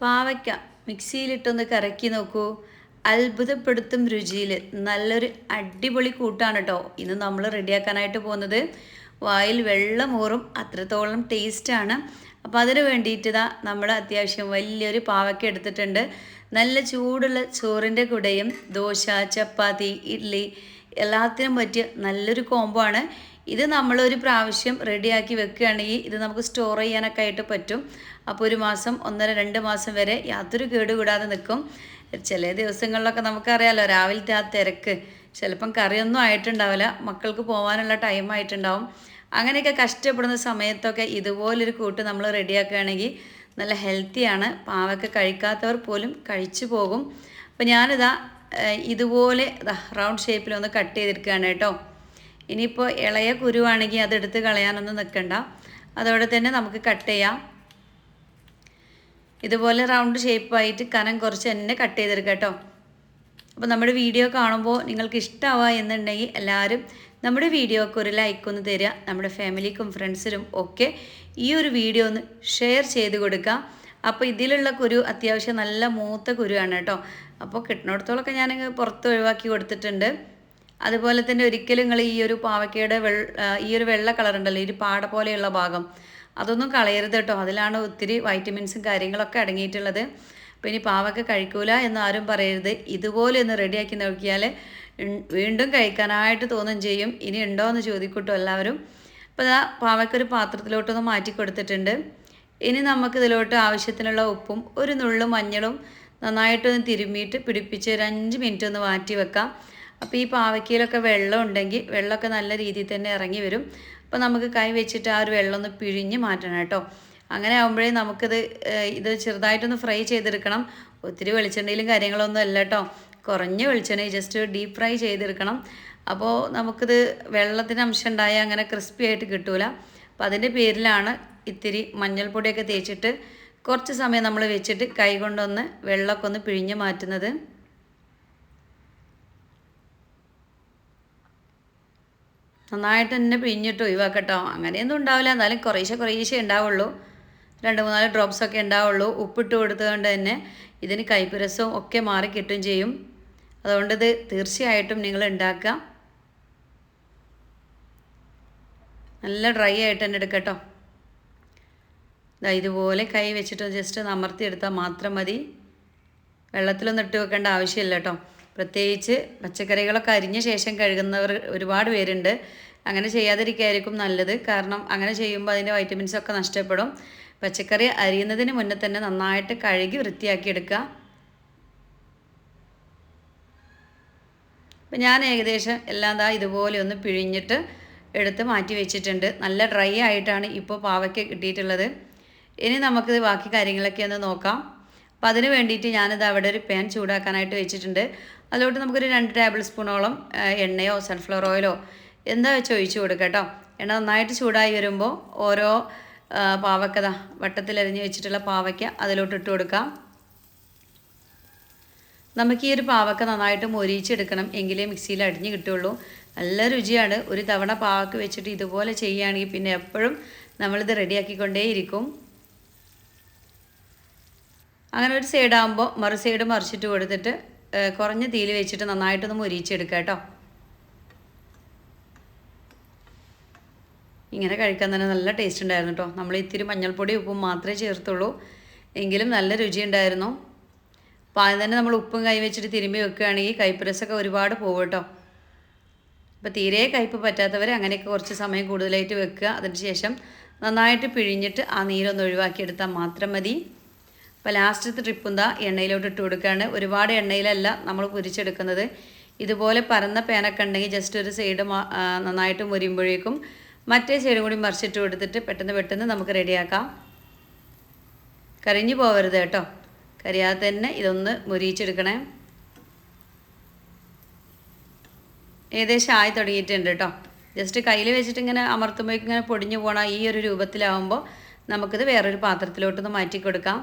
പാവയ്ക്ക മിക്സിയിലിട്ടൊന്ന് കറക്കി നോക്കൂ. അത്ഭുതപ്പെടുത്തും രുചിയിൽ നല്ലൊരു അടിപൊളി കൂട്ടാണ് കേട്ടോ ഇന്ന് നമ്മൾ റെഡിയാക്കാനായിട്ട് പോകുന്നത് വായിൽ വെള്ളമൂറും അത്രത്തോളം ടേസ്റ്റാണ് അപ്പോൾ അതിന് വേണ്ടിയിട്ട് ഇതാ നമ്മൾ അത്യാവശ്യം വലിയൊരു പാവയ്ക്ക എടുത്തിട്ടുണ്ട്. നല്ല ചൂടുള്ള ചോറിന്റെ കൂടെയും ദോശ ചപ്പാത്തി ഇഡ്ഡലി എല്ലാത്തിനും പറ്റിയ നല്ലൊരു കോംബോ ആണ്. ഇത് നമ്മളൊരു പ്രാവശ്യം റെഡിയാക്കി വെക്കുകയാണെങ്കിൽ ഇത് നമുക്ക് സ്റ്റോർ ചെയ്യാനൊക്കെ ആയിട്ട് പറ്റും. അപ്പോൾ ഒരു മാസം ഒന്നര രണ്ട് മാസം വരെ യാതൊരു കേടുകൂടാതെ നിൽക്കും. ചില ദിവസങ്ങളിലൊക്കെ നമുക്കറിയാലോ രാവിലത്തെ ആ തിരക്ക്. ചിലപ്പം കറിയൊന്നും ആയിട്ടുണ്ടാവില്ല. മക്കൾക്ക് പോകാനുള്ള ടൈം ആയിട്ടുണ്ടാവും. അങ്ങനെയൊക്കെ കഷ്ടപ്പെടുന്ന സമയത്തൊക്കെ ഇതുപോലൊരു കൂട്ട് നമ്മൾ റെഡിയാക്കുകയാണെങ്കിൽ നല്ല ഹെൽത്തിയാണ് പാവൊക്കെ കഴിക്കാത്തവർ പോലും കഴിച്ചു പോകും. അപ്പോൾ ഞാനിതാ ഇതുപോലെ റൗണ്ട് ഷേപ്പിൽ ഒന്ന് കട്ട് ചെയ്തെടുക്കുകയാണ് കേട്ടോ. ഇനിയിപ്പോൾ ഇളയ കുരുവാണെങ്കിൽ അതെടുത്ത് കളയാനൊന്നും നിൽക്കണ്ട. അതോടെ തന്നെ നമുക്ക് കട്ട് ചെയ്യാം. ഇതുപോലെ റൗണ്ട് ഷേപ്പായിട്ട് കനം കുറച്ച് തന്നെ കട്ട് ചെയ്തെടുക്കുക കേട്ടോ. അപ്പോൾ നമ്മുടെ വീഡിയോ കാണുമ്പോൾ നിങ്ങൾക്ക് ഇഷ്ടമാവുക എന്നുണ്ടെങ്കിൽ എല്ലാവരും നമ്മുടെ വീഡിയോക്ക് ഒരു ലൈക്ക് ഒന്ന് തരിക. നമ്മുടെ ഫാമിലിക്കും ഫ്രണ്ട്സിനും ഒക്കെ ഈ ഒരു വീഡിയോ ഒന്ന് ഷെയർ ചെയ്ത് കൊടുക്കുക അപ്പോൾ ഇതിലുള്ള കുരു അത്യാവശ്യം നല്ല മൂത്ത കുരുവാണ് കേട്ടോ. അപ്പോൾ കിട്ടുന്നിടത്തോളമൊക്കെ ഞാൻ പുറത്ത് ഒഴിവാക്കി കൊടുത്തിട്ടുണ്ട്. അതുപോലെ തന്നെ ഒരിക്കലും നിങ്ങൾ ഈ ഒരു പാവയ്ക്കയുടെ വെള്ള ഈ ഒരു വെള്ള കളർ ഉണ്ടല്ലോ ഈ പാട പോലെയുള്ള ഭാഗം അതൊന്നും കളയരുത് കേട്ടോ. അതിലാണ് ഒത്തിരി വൈറ്റമിൻസും കാര്യങ്ങളൊക്കെ അടങ്ങിയിട്ടുള്ളത്. അപ്പോൾ ഇനി പാവയ്ക്ക കഴിക്കൂല എന്ന് ആരും പറയരുത്. ഇതുപോലെ ഒന്ന് റെഡിയാക്കി നോക്കിയാൽ വീണ്ടും കഴിക്കാനായിട്ട് തോന്നും ചെയ്യും. ഇനി ഉണ്ടോ എന്ന് ചോദിക്കൂട്ടോ എല്ലാവരും. അപ്പോൾ ഇതാ പാവക്ക ഒരു പാത്രത്തിലോട്ടൊന്ന് മാറ്റി കൊടുത്തിട്ടുണ്ട്. ഇനി നമുക്ക് ഇതിലോട്ട് ആവശ്യത്തിനുള്ള ഉപ്പും ഒരു നുള്ളു മഞ്ഞളും നന്നായിട്ടൊന്ന് തിരുമ്മിയിട്ട് പിടിപ്പിച്ച് ഒരു അഞ്ച് മിനിറ്റ് ഒന്ന് മാറ്റി വെക്കാം. അപ്പോൾ ഈ പാവയ്ക്കയിലൊക്കെ വെള്ളം ഉണ്ടെങ്കിൽ വെള്ളമൊക്കെ നല്ല രീതിയിൽ തന്നെ ഇറങ്ങി വരും. അപ്പോൾ നമുക്ക് കൈ വെച്ചിട്ട് ആ ഒരു വെള്ളം ഒന്ന് പിഴിഞ്ഞ് മാറ്റണം കേട്ടോ. അങ്ങനെ ആകുമ്പോഴേ നമുക്കിത് ഇത് ചെറുതായിട്ടൊന്ന് ഫ്രൈ ചെയ്തെടുക്കണം. ഒത്തിരി വെളിച്ചെണ്ണയിലും കാര്യങ്ങളൊന്നും അല്ല കേട്ടോ. കുറഞ്ഞ വെളിച്ചെണ്ണ ജസ്റ്റ് ഡീപ്പ് ഫ്രൈ ചെയ്തെടുക്കണം. അപ്പോൾ നമുക്കിത് വെള്ളത്തിന് അംശം ഉണ്ടായാൽ അങ്ങനെ ക്രിസ്പി ആയിട്ട് കിട്ടൂല. അപ്പോൾ അതിന്റെ പേരിലാണ് ഇത്തിരി മഞ്ഞൾപ്പൊടിയൊക്കെ തേച്ചിട്ട് കുറച്ച് സമയം നമ്മൾ വെച്ചിട്ട് കൈ കൊണ്ടൊന്ന് വെള്ളമൊക്കെ ഒന്ന് പിഴിഞ്ഞ് മാറ്റുന്നത്. നന്നായിട്ട് തന്നെ പിഴിഞ്ഞിട്ട് ഒഴിവാക്കട്ടോ. അങ്ങനെയൊന്നും ഉണ്ടാവില്ല. എന്നാലും കുറേശ്ശെ കുറേശ്ശെ ഉണ്ടാവുള്ളൂ. രണ്ട് മൂന്നാൽ ഡ്രോപ്സ് ഒക്കെ ഉണ്ടാവുള്ളൂ. ഉപ്പിട്ട് കൊടുത്തുകൊണ്ട് തന്നെ ഇതിന് കൈപ്പുരസവും ഒക്കെ മാറി കിട്ടും ചെയ്യും. അതുകൊണ്ട് ഇത് തീർച്ചയായിട്ടും നിങ്ങൾ ഉണ്ടാക്കുക. നല്ല ഡ്രൈ ആയിട്ട് തന്നെ എടുക്കട്ടോ. ഇതുപോലെ കൈ വെച്ചിട്ട് ജസ്റ്റ് ഒന്ന് അമർത്തിയെടുത്താൽ മാത്രം മതി. വെള്ളത്തിലൊന്നും ഇട്ട് വെക്കേണ്ട ആവശ്യമില്ല കേട്ടോ. പ്രത്യേകിച്ച് പച്ചക്കറികളൊക്കെ അരിഞ്ഞ ശേഷം കഴുകുന്നവർ ഒരുപാട് പേരുണ്ട്. അങ്ങനെ ചെയ്യാതിരിക്കായിരിക്കും നല്ലത്. കാരണം അങ്ങനെ ചെയ്യുമ്പോൾ അതിന്റെ വൈറ്റമിൻസ് ഒക്കെ നഷ്ടപ്പെടും. പച്ചക്കറി അരിയുന്നതിന് മുന്നേ തന്നെ നന്നായിട്ട് കഴുകി വൃത്തിയാക്കി എടുക്കുക അപ്പം ഞാൻ ഏകദേശം എല്ലാം ദാ ഇതുപോലെ ഒന്ന് പിഴിഞ്ഞിട്ട് എടുത്ത് മാറ്റി വെച്ചിട്ടുണ്ട്. നല്ല ഡ്രൈ ആയിട്ടാണ് ഇപ്പോൾ പാവയ്ക്ക് കിട്ടിയിട്ടുള്ളത്. ഇനി നമുക്ക് ബാക്കി കാര്യങ്ങളൊക്കെ ഒന്ന് നോക്കാം. അപ്പോൾ അതിന് വേണ്ടിയിട്ട് ഞാനിത് അവിടെ ഒരു പാൻ ചൂടാക്കാനായിട്ട് വെച്ചിട്ടുണ്ട്. അതിലോട്ട് നമുക്കൊരു രണ്ട് ടേബിൾ സ്പൂണോളം എണ്ണയോ സൺഫ്ലവർ ഓയിലോ എന്താ വെച്ച് ഒഴിച്ച് കൊടുക്കുക കേട്ടോ. എണ്ണ നന്നായിട്ട് ചൂടായി വരുമ്പോൾ ഓരോ പാവക്കത വട്ടത്തിലരിഞ്ഞ് വെച്ചിട്ടുള്ള പാവയ്ക്ക അതിലോട്ട് ഇട്ട് കൊടുക്കാം. നമുക്ക് ഈ ഒരു പാവക്ക നന്നായിട്ട് മൊരിയിച്ചെടുക്കണം എങ്കിലേ മിക്സിയിൽ അടിഞ്ഞ് കിട്ടുള്ളൂ നല്ല രുചിയാണ്. ഒരു തവണ പാവക്ക വെച്ചിട്ട് ഇതുപോലെ ചെയ്യുകയാണെങ്കിൽ പിന്നെ എപ്പോഴും നമ്മളിത് റെഡിയാക്കിക്കൊണ്ടേയിരിക്കും. അങ്ങനെ ഒരു സൈഡാകുമ്പോൾ മറു സൈഡ് മറിച്ചിട്ട് കൊടുത്തിട്ട് കുറഞ്ഞ തീയിൽ വെച്ചിട്ട് നന്നായിട്ടൊന്ന് മുരിച്ചെടുക്കുക കേട്ടോ. ഇങ്ങനെ കഴിക്കാൻ തന്നെ നല്ല ടേസ്റ്റ് ഉണ്ടായിരുന്നു കേട്ടോ നമ്മൾ ഇത്തിരി മഞ്ഞൾപ്പൊടി ഉപ്പും മാത്രമേ ചേർത്തുള്ളൂ. എങ്കിലും നല്ല രുചി ഉണ്ടായിരുന്നു. അപ്പോൾ ആദ്യം തന്നെ നമ്മൾ ഉപ്പും കൈ വെച്ചിട്ട് തിരുമ്പി വെക്കുകയാണെങ്കിൽ കൈപ്പുരസൊക്കെ ഒരുപാട് പോകും കേട്ടോ അപ്പോൾ തീരെ കയ്പ്പ് പറ്റാത്തവർ അങ്ങനെയൊക്കെ കുറച്ച് സമയം കൂടുതലായിട്ട് വെക്കുക. അതിന് ശേഷം നന്നായിട്ട് പിഴിഞ്ഞിട്ട് ആ നീരൊന്ന് ഒഴിവാക്കിയെടുത്താൽ മാത്രം മതി. അപ്പോൾ ലാസ്റ്റത്തെ ട്രിപ്പ് എന്താ എണ്ണയിലോട്ട് ഇട്ട് കൊടുക്കുകയാണ് ഒരുപാട് എണ്ണയിലല്ല നമ്മൾ പൊരിച്ചെടുക്കുന്നത്. ഇതുപോലെ പരന്ന പേനൊക്കെ ഉണ്ടെങ്കിൽ ജസ്റ്റ് ഒരു സൈഡ് നന്നായിട്ട് മുരിയുമ്പോഴേക്കും മറ്റേ സൈഡും കൂടി മറിച്ചിട്ട് കൊടുത്തിട്ട് പെട്ടെന്ന് പെട്ടെന്ന് നമുക്ക് റെഡിയാക്കാം. കരിഞ്ഞു പോകരുത് കേട്ടോ. കരിയാതെ തന്നെ ഇതൊന്ന് മുരിയിച്ചെടുക്കണേ. ഏകദേശം ആയി തുടങ്ങിയിട്ടുണ്ട് കേട്ടോ. ജസ്റ്റ് കയ്യിൽ വെച്ചിട്ട് ഇങ്ങനെ അമർത്തുമ്പോഴേക്കും ഇങ്ങനെ പൊടിഞ്ഞു പോണ ഈ ഒരു രൂപത്തിലാവുമ്പോൾ നമുക്കിത് വേറൊരു പാത്രത്തിലോട്ടൊന്ന് മാറ്റി കൊടുക്കാം.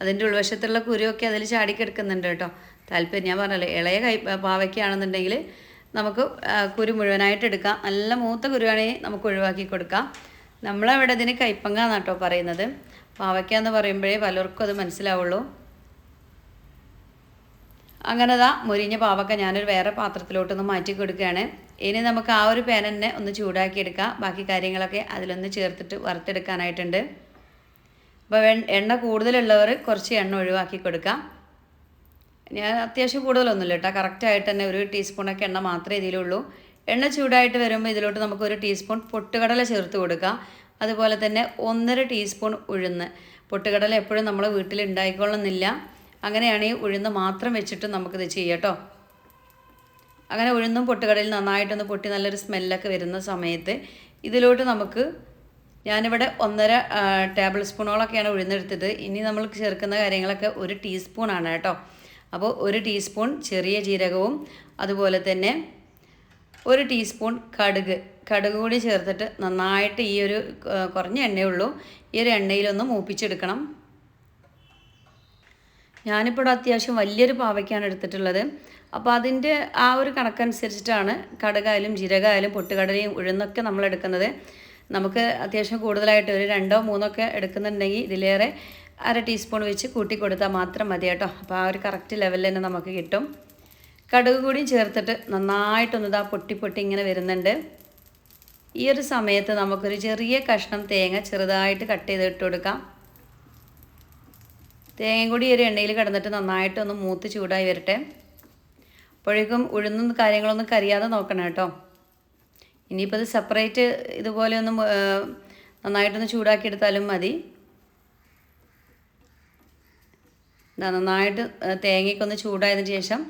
അതിന്റെ ഉൾവശത്തുള്ള കുരുവൊക്കെ അതിൽ ചാടിക്കിടക്കുന്നുണ്ട് കേട്ടോ. താല്പര്യം ഞാൻ പറഞ്ഞല്ലോ ഇളയ കൈ പാവയ്ക്കാണെന്നുണ്ടെങ്കിൽ നമുക്ക് കുരു മുഴുവനായിട്ട് എടുക്കാം. നല്ല മൂത്ത കുരുവാണെങ്കിൽ നമുക്ക് ഒഴിവാക്കി കൊടുക്കാം. നമ്മളവിടെ ഇതിന് കൈപ്പങ്ങ എന്നാട്ടോ പറയുന്നത്. പാവയ്ക്ക എന്ന് പറയുമ്പോഴേ പലർക്കും അത് മനസ്സിലാവുള്ളൂ. അങ്ങനെ ദാ മുരിഞ്ഞ പാവക്ക ഞാനൊരു വേറെ പാത്രത്തിലോട്ടൊന്ന് മാറ്റി കൊടുക്കുകയാണ്. ഇനി നമുക്ക് ആ ഒരു പാൻ ഒന്ന് ചൂടാക്കിയെടുക്കാം. ബാക്കി കാര്യങ്ങളൊക്കെ അതിലൊന്ന് ചേർത്തിട്ട് വറുത്തെടുക്കാനായിട്ടുണ്ട്. അപ്പോൾ എണ്ണ കൂടുതലുള്ളവർ കുറച്ച് എണ്ണ ഒഴിവാക്കി കൊടുക്കാം. ഞാൻ അത്യാവശ്യം കൂടുതലൊന്നുമില്ല കേട്ടോ. കറക്റ്റായിട്ട് തന്നെ ഒരു ടീസ്പൂണൊക്കെ എണ്ണ മാത്രമേ ഇതിലുള്ളൂ. എണ്ണ ചൂടായിട്ട് വരുമ്പോൾ ഇതിലോട്ട് നമുക്ക് ഒരു ടീസ്പൂൺ പൊട്ടുകടല ചേർത്ത് കൊടുക്കാം. അതുപോലെ തന്നെ ഒന്നര ടീസ്പൂൺ ഉഴുന്ന്. പൊട്ടുകടല എപ്പോഴും നമ്മൾ വീട്ടിൽ ഉണ്ടായിക്കൊള്ളുന്നില്ല. അങ്ങനെയാണെങ്കിൽ ഉഴുന്ന് മാത്രം വെച്ചിട്ട് നമുക്കിത് ചെയ്യാം കേട്ടോ. അങ്ങനെ ഉഴുന്നും പൊട്ടുകടലിൽ നന്നായിട്ടൊന്ന് പൊട്ടി നല്ലൊരു സ്മെല്ലൊക്കെ വരുന്ന സമയത്ത് ഇതിലോട്ട് നമുക്ക് ഞാനിവിടെ ഒന്നര ടേബിൾ സ്പൂണോളൊക്കെയാണ് ഉഴുന്നെടുത്തത്. ഇനി നമ്മൾ ചേർക്കുന്ന കാര്യങ്ങളൊക്കെ ഒരു ടീസ്പൂണാണ് കേട്ടോ. അപ്പോൾ ഒരു ടീസ്പൂൺ ചെറിയ ജീരകവും അതുപോലെ തന്നെ ഒരു ടീസ്പൂൺ കടുക്. കടുക് കൂടി ചേർത്തിട്ട് നന്നായിട്ട് ഈ ഒരു കുറഞ്ഞ എണ്ണയുള്ളൂ. ഈ ഒരു എണ്ണയിലൊന്ന് മൂപ്പിച്ചെടുക്കണം. ഞാനിപ്പോൾ അത്യാവശ്യം വലിയൊരു പാവയ്ക്കാണ് എടുത്തിട്ടുള്ളത്. അപ്പോൾ അതിന്റെ ആ ഒരു കണക്കനുസരിച്ചിട്ടാണ് കടുകായാലും ജീരകമായാലും പൊട്ടുകടലയും ഉഴുന്നൊക്കെ നമ്മൾ എടുക്കുന്നത് നമുക്ക് അത്യാവശ്യം കൂടുതലായിട്ട് ഒരു രണ്ടോ മൂന്നോ ഒക്കെ എടുക്കുന്നുണ്ടെങ്കിൽ ഇതിലേറെ അര ടീസ്പൂൺ വെച്ച് കൂട്ടി കൊടുത്താൽ മാത്രം മതി കേട്ടോ. അപ്പോൾ ആ ഒരു കറക്റ്റ് ലെവലിൽ തന്നെ നമുക്ക് കിട്ടും. കടുക് കൂടി ചേർത്തിട്ട് നന്നായിട്ടൊന്ന് ഇതാ പൊട്ടി പൊട്ടി ഇങ്ങനെ വരുന്നുണ്ട്. ഈ ഒരു സമയത്ത് നമുക്കൊരു ചെറിയ കഷ്ണം തേങ്ങ ചെറുതായിട്ട് കട്ട് ചെയ്ത് ഇട്ട് കൊടുക്കാം. തേങ്ങയും കൂടി ഒരു എണ്ണയിൽ കിടന്നിട്ട് നന്നായിട്ടൊന്ന് മൂത്ത് ചൂടായി വരട്ടെ. അപ്പോഴേക്കും ഉഴുന്നും കാര്യങ്ങളൊന്നും കരിയാതെ നോക്കണം കേട്ടോ. ഇനിയിപ്പോൾ ഇത് സെപ്പറേറ്റ് ഇതുപോലെ ഒന്ന് നന്നായിട്ടൊന്ന് ചൂടാക്കി എടുത്താലും മതി നന്നായിട്ട് തേങ്ങയ്ക്കൊന്ന് ചൂടായതിന് ശേഷം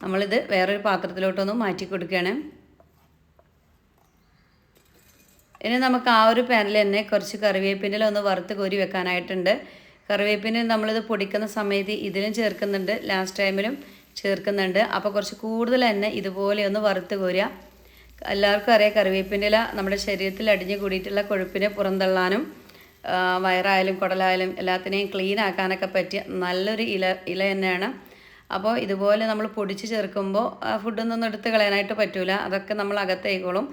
നമ്മളിത് വേറൊരു പാത്രത്തിലോട്ടൊന്ന് മാറ്റി കൊടുക്കുകയാണ് ഇനി നമുക്ക് ആ ഒരു പാനിൽ തന്നെ കുറച്ച് കറിവേപ്പിന്റെ ഒന്ന് വറുത്ത് കോരി വെക്കാനായിട്ടുണ്ട്. കറിവേപ്പിന് നമ്മളിത് പൊടിക്കുന്ന സമയത്ത് ഇതിലും ചേർക്കുന്നുണ്ട് ലാസ്റ്റ് ടൈമിലും ചേർക്കുന്നുണ്ട്. അപ്പോൾ കുറച്ച് കൂടുതൽ തന്നെ ഇതുപോലെ ഒന്ന് വറുത്ത് കോരുക. എല്ലാവർക്കും അറിയാം കറിവേപ്പിന്റെ ഇല നമ്മുടെ ശരീരത്തിൽ അടിഞ്ഞു കൂടിയിട്ടുള്ള കൊഴുപ്പിനെ പുറന്തള്ളാനും വയറായാലും കുടലായാലും എല്ലാത്തിനെയും ക്ലീൻ ആക്കാനൊക്കെ പറ്റിയ നല്ലൊരു ഇല ഇല തന്നെയാണ്. അപ്പോൾ ഇതുപോലെ നമ്മൾ പൊടിച്ച് ചേർക്കുമ്പോൾ ഫുഡൊന്നും ഒന്നും എടുത്ത് കളയാനായിട്ട് പറ്റില്ല അതൊക്കെ നമ്മൾ അകത്തേക്കോളും.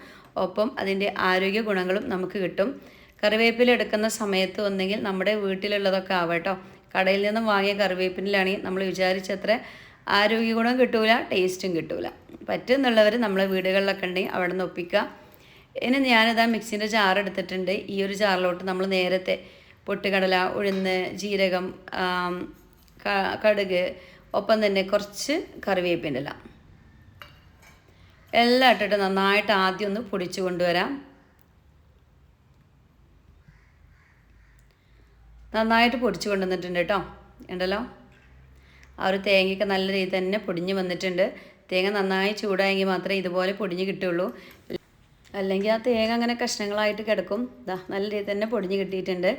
ഒപ്പം അതിന്റെ ആരോഗ്യ ഗുണങ്ങളും നമുക്ക് കിട്ടും. കറിവേപ്പില എടുക്കുന്ന സമയത്ത് ഒന്നെങ്കിൽ നമ്മുടെ വീട്ടിലുള്ളതൊക്കെ ആവട്ടോ. കടയിൽ നിന്നും വാങ്ങിയ കറിവേപ്പിനിലാണെങ്കിൽ നമ്മൾ വിചാരിച്ചത്ര ആരോഗ്യ ഗുണം കിട്ടൂല ടേസ്റ്റും കിട്ടൂല. പറ്റുന്നുള്ളവർ നമ്മളെ വീടുകളിലൊക്കെ ഉണ്ടെങ്കിൽ അവിടെ നിന്ന് ഒപ്പിക്കുക. ഇനി ഞാനിതാ മിക്സിന്റെ ജാർ എടുത്തിട്ടുണ്ട്. ഈ ഒരു ജാറിലോട്ട് നമ്മൾ നേരത്തെ പൊട്ടുകടല ഉഴുന്ന് ജീരകം കടുക് ഒപ്പം തന്നെ കുറച്ച് കറിവേപ്പിന്റെ എല്ലാം ഇട്ടിട്ട് നന്നായിട്ട് ആദ്യം ഒന്ന് പൊടിച്ചു കൊണ്ടുവരാം. നന്നായിട്ട് പൊടിച്ചു കൊണ്ടുവന്നിട്ടുണ്ട് കേട്ടോ. ഉണ്ടല്ലോ? ആ ഒരു തേങ്ങയൊക്കെ നല്ല രീതിയിൽ തന്നെ പൊടിഞ്ഞ് വന്നിട്ടുണ്ട്. തേങ്ങ നന്നായി ചൂടായെങ്കിൽ മാത്രമേ ഇതുപോലെ പൊടിഞ്ഞ് കിട്ടുള്ളൂ അല്ലെങ്കിൽ ആ തേങ്ങ അങ്ങനെ കഷ്ണങ്ങളായിട്ട് കിടക്കും. ഇതാ നല്ല രീതിയിൽ തന്നെ പൊടിഞ്ഞ് കിട്ടിയിട്ടുണ്ട്.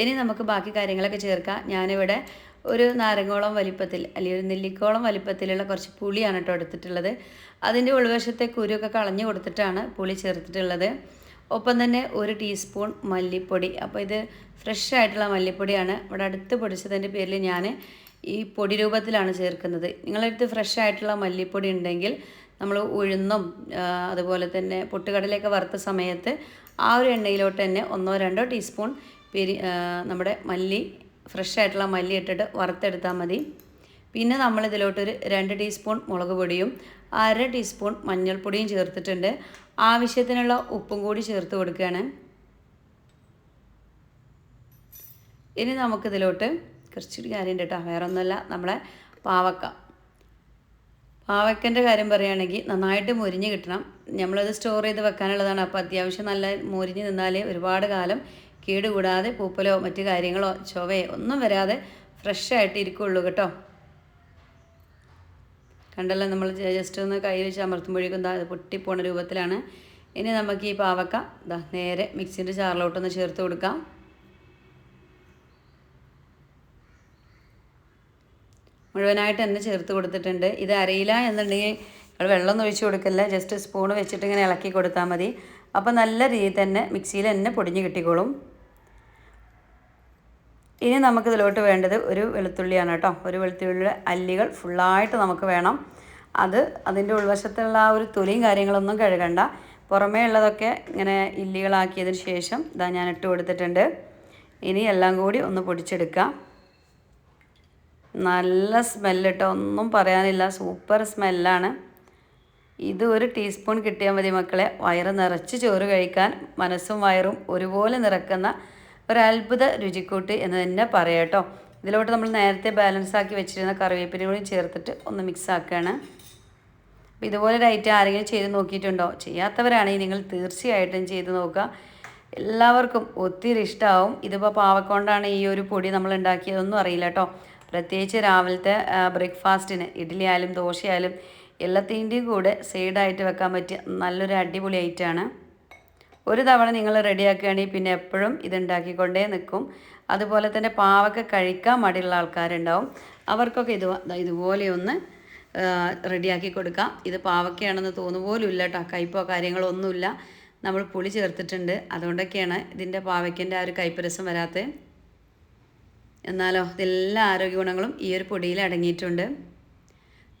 ഇനി നമുക്ക് ബാക്കി കാര്യങ്ങളൊക്കെ ചേർക്കാം. ഞാനിവിടെ ഒരു നാരങ്ങോളം വലിപ്പത്തിൽ അല്ലെങ്കിൽ ഒരു നെല്ലിക്കോളം വലിപ്പത്തിലുള്ള കുറച്ച് പുളിയാണ് കേട്ടോ എടുത്തിട്ടുള്ളത്. അതിന്റെ ഉൾവശത്തെ കുരുവൊക്കെ കളഞ്ഞു കൊടുത്തിട്ടാണ് പുളി ചേർത്തിട്ടുള്ളത്. ഒപ്പം തന്നെ ഒരു ടീസ്പൂൺ മല്ലിപ്പൊടി. അപ്പോൾ ഇത് ഫ്രഷ് ആയിട്ടുള്ള മല്ലിപ്പൊടിയാണ്. ഇവിടെ അടുത്ത് പൊടിച്ചതിന്റെ പേരിൽ ഞാൻ ഈ പൊടി രൂപത്തിലാണ് ചേർക്കുന്നത്. നിങ്ങളടുത്ത് ഫ്രഷ് ആയിട്ടുള്ള മല്ലിപ്പൊടി ഉണ്ടെങ്കിൽ നമ്മൾ ഉഴുന്നും അതുപോലെ തന്നെ പൊട്ടുകടലയൊക്കെ വറുത്ത സമയത്ത് ആ ഒരു എണ്ണയിലോട്ട് തന്നെ ഒന്നോ രണ്ടോ ടീസ്പൂൺ പെരി നമ്മുടെ മല്ലി ഫ്രഷ് ആയിട്ടുള്ള മല്ലി ഇട്ടിട്ട് വറുത്തെടുത്താൽ മതി. പിന്നെ നമ്മൾ ഇതിലോട്ടൊരു രണ്ട് ടീസ്പൂൺ മുളക് പൊടിയും അര ടീസ്പൂൺ മഞ്ഞൾപ്പൊടിയും ചേർത്തിട്ടുണ്ട്. ആവശ്യത്തിനുള്ള ഉപ്പും കൂടി ചേർത്ത് കൊടുക്കുകയാണ്. ഇനി നമുക്കിതിലോട്ട് കുറച്ചൊരു കാര്യം കേട്ടോ വേറെ ഒന്നുമല്ല നമ്മളെ പാവക്ക. പാവക്കന്റെ കാര്യം പറയുകയാണെങ്കിൽ നന്നായിട്ട് മുരിഞ്ഞ് കിട്ടണം. നമ്മളത് സ്റ്റോർ ചെയ്ത് വെക്കാനുള്ളതാണ്. അപ്പോൾ അത്യാവശ്യം നല്ല മുരിഞ്ഞ് നിന്നാലേ ഒരുപാട് കാലം കേടുകൂടാതെ പൂപ്പലോ മറ്റു കാര്യങ്ങളോ ചൊവയോ ഒന്നും വരാതെ ഫ്രഷ് ആയിട്ട് ഇരിക്കുള്ളൂ കേട്ടോ. കണ്ടല്ലോ നമ്മൾ ജസ്റ്റ് ഒന്ന് കൈ വെച്ച് അമർത്തുമ്പോഴേക്കും അത് പൊട്ടിപ്പോണ രൂപത്തിലാണ്. ഇനി നമുക്ക് ഈ പാവക്ക ഇതാ നേരെ മിക്സിന്റെ ചാറിലോട്ടൊന്ന് ചേർത്ത് കൊടുക്കാം. മുഴുവനായിട്ട് തന്നെ ചേർത്ത് കൊടുത്തിട്ടുണ്ട്. ഇത് അരയില എന്നുണ്ടെങ്കിൽ നിങ്ങൾ വെള്ളം ഒഴിച്ച് കൊടുക്കില്ല. ജസ്റ്റ് സ്പൂൺ വെച്ചിട്ട് ഇങ്ങനെ ഇളക്കി കൊടുത്താൽ മതി. അപ്പോൾ നല്ല രീതിയിൽ തന്നെ മിക്സിയിൽ തന്നെ പൊടിഞ്ഞ് കിട്ടിക്കോളും. ഇനി നമുക്ക് നമുക്കിതിലോട്ട് വേണ്ടത് ഒരു വെളുത്തുള്ളിയാണ് കേട്ടോ. ഒരു വെളുത്തുള്ളിയുടെ അല്ലികൾ ഫുള്ളായിട്ട് നമുക്ക് വേണം. അത് അതിന്റെ ഉൾവശത്തുള്ള ആ ഒരു തൊലിയും കാര്യങ്ങളൊന്നും കഴുകണ്ട. പുറമേ ഉള്ളതൊക്കെ ഇങ്ങനെ ഇല്ലികളാക്കിയതിന് ശേഷം ഇതാ ഞാൻ ഇട്ട് കൊടുത്തിട്ടുണ്ട്. ഇനി എല്ലാം കൂടി ഒന്ന് പൊടിച്ചെടുക്കാം. നല്ല സ്മെല്ല് കേട്ടോ ഒന്നും പറയാനില്ല. സൂപ്പർ സ്മെല്ലാണ്. ഇത് ഒരു ടീസ്പൂൺ കിട്ടിയാൽ മതി മക്കളെ. വയറ് നിറച്ച് ചോറ് കഴിക്കാൻ മനസ്സും വയറും ഒരുപോലെ നിറക്കുന്ന ഒരത്ഭുത രുചിക്കൂട്ട് എന്ന് തന്നെ പറയാട്ടോ ഇതിലോട്ട് നമ്മൾ നേരത്തെ ബാലൻസ് ആക്കി വെച്ചിരുന്ന കറിവേപ്പിനും കൂടി ചേർത്തിട്ട് ഒന്ന് മിക്സ് ആക്കുകയാണ് അപ്പോൾ ഇതുപോലെ ഒരു ഐറ്റം ആരെങ്കിലും ചെയ്ത് നോക്കിയിട്ടുണ്ടോ? ചെയ്യാത്തവരാണെങ്കിൽ നിങ്ങൾ തീർച്ചയായിട്ടും ചെയ്ത് നോക്കുക. എല്ലാവർക്കും ഒത്തിരി ഇഷ്ടമാവും ഇതിപ്പോൾ പാവക്കൊണ്ടാണ് ഈ ഒരു പൊടി നമ്മൾ ഉണ്ടാക്കിയതൊന്നും അറിയില്ല കേട്ടോ. പ്രത്യേകിച്ച് രാവിലത്തെ ബ്രേക്ക്ഫാസ്റ്റിന് ഇഡ്ഡലിയായാലും ദോശയായാലും എല്ലാത്തിന്റെയും കൂടെ സൈഡായിട്ട് വെക്കാൻ പറ്റിയ നല്ലൊരു അടിപൊളി ഐറ്റമാണ്. ഒരു തവണ നിങ്ങൾ റെഡിയാക്കുകയാണെങ്കിൽ പിന്നെ എപ്പോഴും ഇതുണ്ടാക്കിക്കൊണ്ടേ നിൽക്കും. അതുപോലെ തന്നെ പാവൊക്കെ കഴിക്കാൻ മടിയുള്ള ആൾക്കാരുണ്ടാവും. അവർക്കൊക്കെ ഇത് ഇതുപോലെ ഒന്ന് റെഡിയാക്കി കൊടുക്കാം. ഇത് പാവക്കയാണെന്ന് തോന്നുപോലുമില്ല കേട്ടോ കയ്പോ കാര്യങ്ങളൊന്നുമില്ല. നമ്മൾ പുളി ചേർത്തിട്ടുണ്ട്. അതുകൊണ്ടൊക്കെയാണ് ഇതിന്റെ പാവയ്ക്കന്റെ ആ ഒരു കൈപ്പരസം രസം വരാത്തത്. എന്നാലോ ഇതെല്ലാ ആരോഗ്യ ഗുണങ്ങളും ഈ ഒരു പൊടിയിൽ അടങ്ങിയിട്ടുണ്ട്.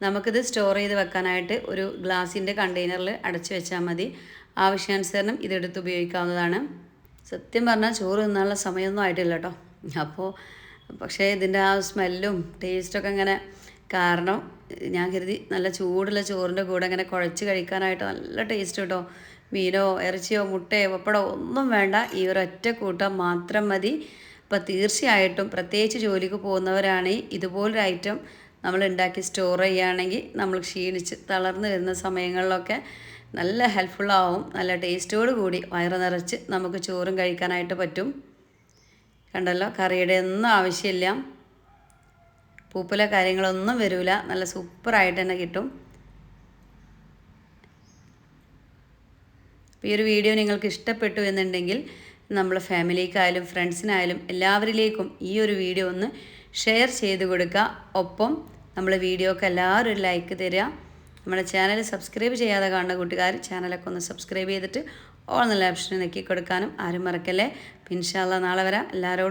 നമുക്കിത് സ്റ്റോർ ചെയ്ത് വെക്കാനായിട്ട് ഒരു ഗ്ലാസിന്റെ കണ്ടെയ്നറിൽ അടച്ചു വെച്ചാൽ മതി. ആവശ്യാനുസരണം ഇതെടുത്ത് ഉപയോഗിക്കാവുന്നതാണ്. സത്യം പറഞ്ഞാൽ ചോറ് തിന്നാനുള്ള സമയമൊന്നും ആയിട്ടില്ല കേട്ടോ. അപ്പോൾ പക്ഷേ ഇതിന്റെ ആ സ്മെല്ലും ടേസ്റ്റൊക്കെ ഇങ്ങനെ കാരണം ഞാൻ കരുതി നല്ല ചൂടുള്ള ചോറിന്റെ കൂടെ ഇങ്ങനെ കുഴച്ച് കഴിക്കാനായിട്ട് നല്ല ടേസ്റ്റ് കേട്ടോ. മീനോ ഇറച്ചിയോ മുട്ടയോ പപ്പടോ ഒന്നും വേണ്ട. ഈ ഒറ്റ കൂട്ടം മാത്രം മതി. അപ്പോൾ തീർച്ചയായിട്ടും പ്രത്യേകിച്ച് ജോലിക്ക് പോകുന്നവരാണെങ്കിൽ ഇതുപോലൊരു ഐറ്റം നമ്മൾ ഉണ്ടാക്കി സ്റ്റോർ ചെയ്യുകയാണെങ്കിൽ നമ്മൾ ക്ഷീണിച്ച് തളർന്നു വരുന്ന സമയങ്ങളിലൊക്കെ നല്ല ഹെൽപ്ഫുള്ളാവും നല്ല ടേസ്റ്റോട് കൂടി വയറ് നിറച്ച് നമുക്ക് ചോറും കഴിക്കാനായിട്ട് പറ്റും. കണ്ടല്ലോ? കറിയുടെ ഒന്നും ആവശ്യമില്ല. പൂപ്പല കാര്യങ്ങളൊന്നും വരില്ല നല്ല സൂപ്പറായിട്ട് തന്നെ കിട്ടും. ഈ ഒരു വീഡിയോ നിങ്ങൾക്ക് ഇഷ്ടപ്പെട്ടു എന്നുണ്ടെങ്കിൽ നമ്മളെ ഫാമിലിക്കായാലും ഫ്രണ്ട്സിനായാലും എല്ലാവരിലേക്കും ഈ ഒരു വീഡിയോ ഒന്ന് ഷെയർ ചെയ്ത് കൊടുക്കുക. ഒപ്പം നമ്മളെ വീഡിയോക്ക് എല്ലാവരും ഒരു ലൈക്ക് തരിക. നമ്മുടെ ചാനൽ സബ്സ്ക്രൈബ് ചെയ്യാതെ കാണുന്ന കൂട്ടുകാർ ചാനലൊക്കെ ഒന്ന് സബ്സ്ക്രൈബ് ചെയ്തിട്ട് ഓൾ നല്ല ഓപ്ഷൻ നെക്കി കൊടുക്കാനും ആരും മറക്കല്ലേ. പിൻഷാല്ല നാളെ വരാം. എല്ലാവരോടും